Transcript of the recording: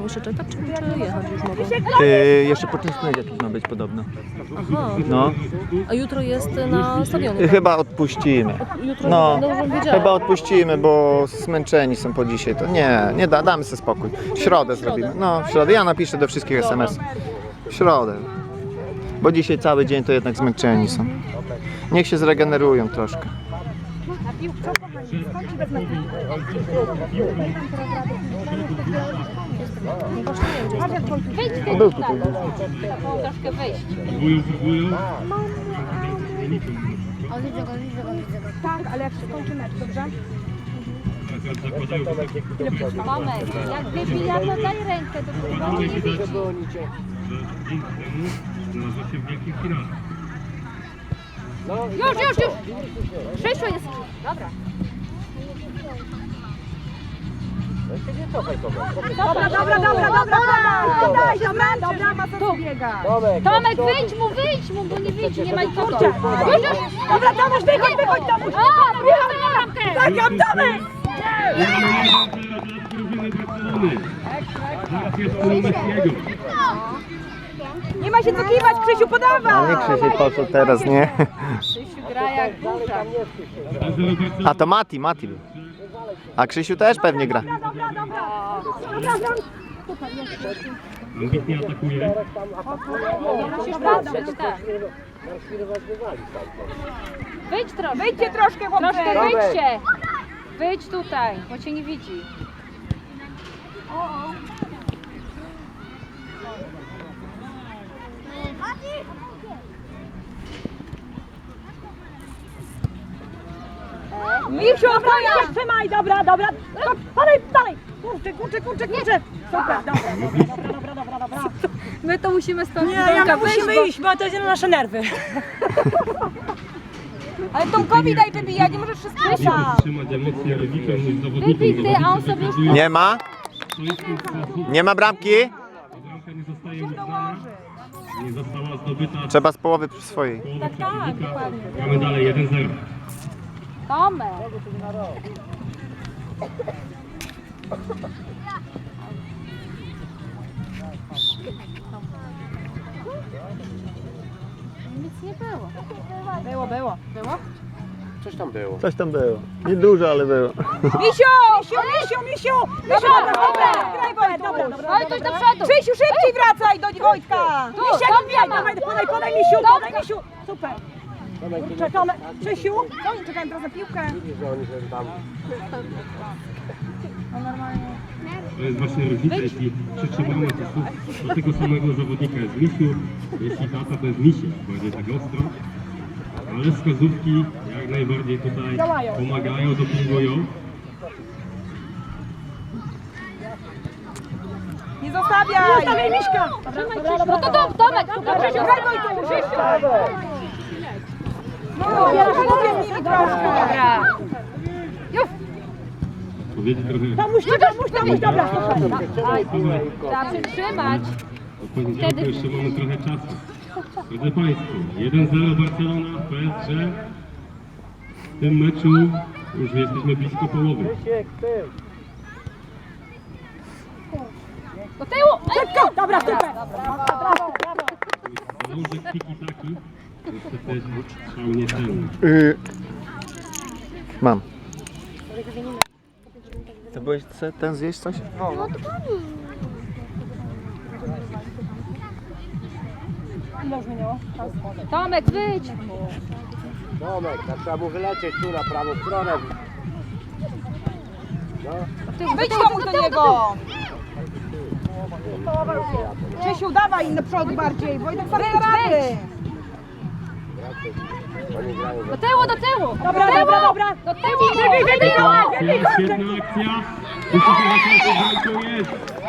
mają jeszcze czekać, czy, czy jechać już mogą? Yy, jeszcze poczęstunek jakiś ma być podobno. Aha. No. A jutro jest na stadionie. tak? Chyba odpuścimy. Jutro No, wiedziałam. chyba odpuścimy, bo zmęczeni są po dzisiaj. To nie, nie da, damy sobie spokój. W środę zrobimy. No, w środę. Ja napiszę do wszystkich SMS. W środę. Bo dzisiaj cały dzień to jednak zmęczeni są. Niech się zregenerują troszkę. Wyjdź ty Był tutaj. tutaj. Troszkę wyjść. Próbują, próbują. O, widzę go, widzę go, widzę go. Tak, ale jak się skończy mecz, dobrze? Tomek, jak wybija, to daj rękę do góry. Tutaj widać, że dzięki temu znalazła się w wielkim finale. Już, już, już! Krzysiu jest. Dobra. Dobra, dobra, dobra, dobra, dobra, daj, dobra, dobra, ma co biega. Tomek, wyjdź mu, wyjdź mu, bo nie wyjdzie, nie ma nikogo. Już, już! Dobra, Tomuś, wychodź, wychodź, Tomuś. A, bramkę na bramkę! Tak, ja Tomek. Zaraz jest gol Messiego. Nie ma się co kiwać, Krzysiu, A nie Krzysiej poszedł teraz, nie? Krzysiu gra jak burza. 1-0 Barcelona. A to Mati, Mati był. A Krzysiu też pewnie gra. Ambitnie atakuje. Musisz patrzeć, tak. Wyjdź troszkę. Wyjdźcie troszkę, Troszkę chłopcy. wyjdźcie. Wyjdź tutaj, bo cię nie widzi. Misiu, dalej, trzymaj, dobra, dobra. Dalej, dalej. Kurczę, kurczę, kurczę, kurczę. Super, dobra, dobra, dobra, dobra, dobra. My to musimy stąd Nie, ja musimy iść, bo to jest na nasze nerwy. Ale Tomkowi daj wybijać, nie możesz emocje zawodników. Wypij ty, a on sobie już Nie ma? Nie ma bramki? Bramka nie zostaje uznana. Nie została zdobyta Trzeba z połowy przy swojej. połowa przeciwnika. Gramy dalej 1-0. Tomek. Nic nie było. Było, było. Było? Coś tam było. Nie dużo, ale było. Misiu, misiu, misiu, misiu. Misiu, dobra, dobra, graj, Wojtek, dobra, dobra. Ale ktoś do przodu. Krzysiu, szybciej wracaj do Wojtka. Tu, Misiek, Tomka odbijaj, ma. dawaj, podaj, podaj, Misiu, podaj, Misiu. Super. Kurczę, Tomek, Krzysiu, co oni czekają teraz na piłkę? No normalnie. To jest właśnie różnica, jeśli przytrzymamy to słów do tego samego zawodnika jest Misiu, jeśli tata to jest Misia, bardziej tak ostro. Ale wskazówki jak najbardziej tutaj Działają. pomagają, dopingują. Nie zostawiaj. Nie zostawiaj Miśka. No to Tom, Tomek, to Krzysiu, graj, Wojtek, Krzysiu. No, ja z nimi troszkę. Dobra. Powiedzieć trochę Tomuś, Tomuś, Tomuś, dobra. Trzeba przytrzymać. poniedziałku jeszcze mamy trochę czasu. Drodzy Państwo, 1-0 Barcelona, PSG. W tym meczu już jesteśmy blisko połowy. Do tyłu. Szybko, dobra, super. Zalążek tiki taki, jeszcze też strzał niecelny. Y... Mam. To byłeś chce ten zjeść coś? Ile już minęło? Tomek, wyjdź. Tomek, tak trzeba mu wylecieć tu na prawą stronę. Wyjdź Tomuś do niego. Krzysiu, dawaj na przodu bardziej. Wojtek sam nie da rady. Do tyłu, do tyłu. Dobra, do tyłu. dobra, dobra. Do tyłu. Wybij, wybij, Świetna akcja! Wysoka na bramką jest!